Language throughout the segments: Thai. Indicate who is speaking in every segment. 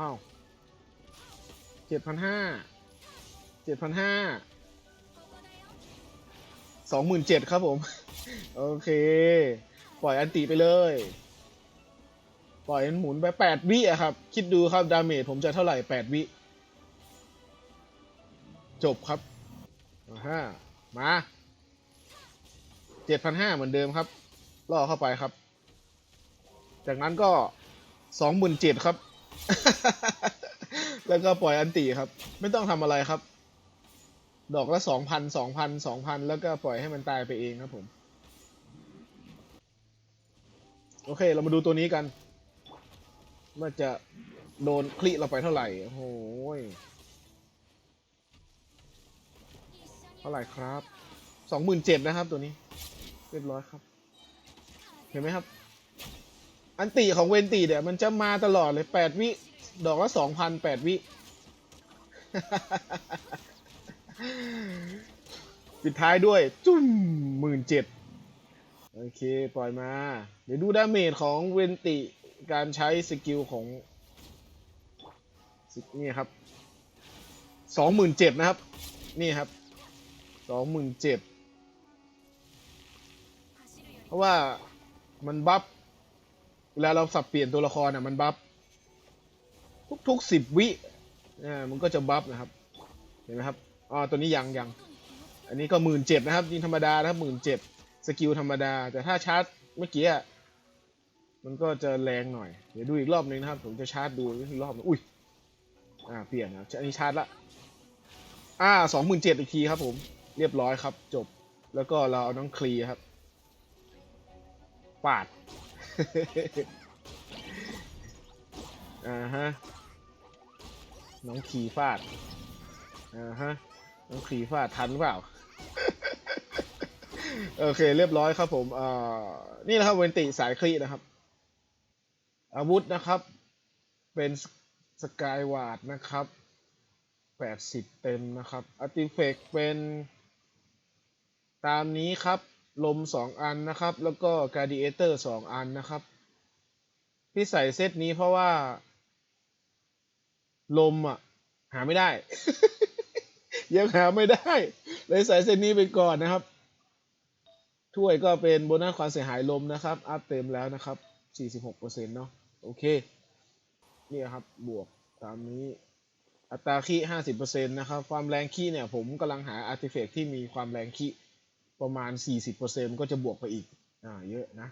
Speaker 1: อ้าวเจ็ดพันห้าเจ็ดพันห้าสองหมื่นเจ็ดครับผม โอเค ปล่อยอันติไปเลย ปล่อยมันหมุนไปแปดวิอะครับ คิดดูครับ ดาเมจผมจะเท่าไหร่แปดวิ จบครับอ่ามาเจ็ดพันห้าเหมือนเดิมครับ ล่อเข้าไปครับ จากนั้นก็สองหมื่นเจ็ดครับ แล้วก็ปล่อยอันติครับ ไม่ต้องทำอะไรครับ ดอกละสองพันสองพันสองพันแล้วก็ปล่อยให้มันตายไปเองครับผม โอเค เรามาดูตัวนี้กันว่าจะโดนคลิเราไปเท่าไหร่ โอ้โหยเท่าไหร่ครับสองหมื่นเจ็ดนะครับตัวนี้ เรียบร้อยครับ เห็นไหมครับ อันติของเวนตีเนี่ยมันจะมาตลอดเลยแปดวิ ดอกละสองพันแปดวิ ปิดท้ายด้วย จุ้มหมื่นเจ็ดโอเค ปล่อยมา เดี๋ยวดูดาเมจของเวนติการใช้สกิลของนี่ครับสองหมื่นเจ็ดนะครับ นี่ครับสองหมื่นเจ็ดเพราะว่ามันบัฟ วลาเราสับเปลี่ยนตัวละครอะมันบัฟทุกๆสิบวิอ่ามันก็จะบัฟนะครับ เห็นไหมครับอ๋อตัวนี้ยังยังอันนี้ก็หมื่นเจ็ดนะครับยิงธรรมดานะครับหมื่นเจ็ดสกิลธรรมดา แต่ถ้าชาร์จเมื่อกี้อะมันก็จะแรงหน่อย เดี๋ยวดูอีกรอบนึงนะครับ ผมจะชาร์จดูอีกรอบนึงอุ้ยอ่าเปลี่ยนนะครับอันนี้ชาร์จละอ่าสองหมื่นเจ็ดอีกทีครับผมเรียบร้อยครับจบแล้วก็เราเอาน้องคลีครับ ปาด อ่าฮะ น้องขีฟาด อ่าฮะ น้องครีฟาดทันเปล่า โอเค เรียบร้อยครับผมอ่านี่นะครับเวนติสายครีนะครับ อาวุธนะครับ เป็นสกายวาดนะครับ80เต็มนะครับอาร์ติเฟกเป็นตามนี้ครับ ลม 2 อันนะครับ แล้วก็การดิเอเตอร์ 2 อันนะครับที่ใส่เซตนี้เพราะว่า ลมอะ หาไม่ได้ ยังหาไม่ได้ เลยใส่เส้นนี้ไปก่อนนะครับ ถ้วยก็เป็นโบนัสความเสียหายลมนะครับ อัพเต็มแล้วนะครับ 46%เนาะโอเค นี่ครับ บวกตามนี้อัตราคี50%นะครับ ความแรงคีเนี่ย ผมกำลังหาอาร์ติเฟกที่มีความแรงคี ประมาณ 40%ก็จะบวกไปอีกอ่าเยอะนะ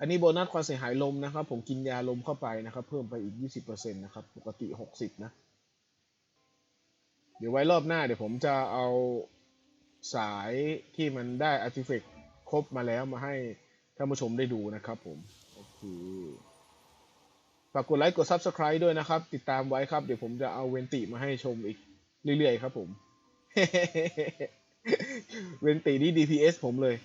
Speaker 1: อันนี้โบนัสความเสียหายลมนะครับ ผมกินยาลมเข้าไปนะครับ เพิ่มไปอีก 20%นะครับ ปกติ 60 นะ เดี๋ยวไว้รอบหน้าเดี๋ยวผมจะเอาสายที่มันได้อาร์ติเฟกครบมาแล้วมาให้ท่านผู้ชมได้ดูนะครับผม โอเคฝากกดไลค์กด Subscribe ด้วยนะครับ ติดตามไว้ครับ เดี๋ยวผมจะเอาเวนติมาให้ชมอีกเรื่อยๆครับผม เวนตีนี่ DPS ผมเลย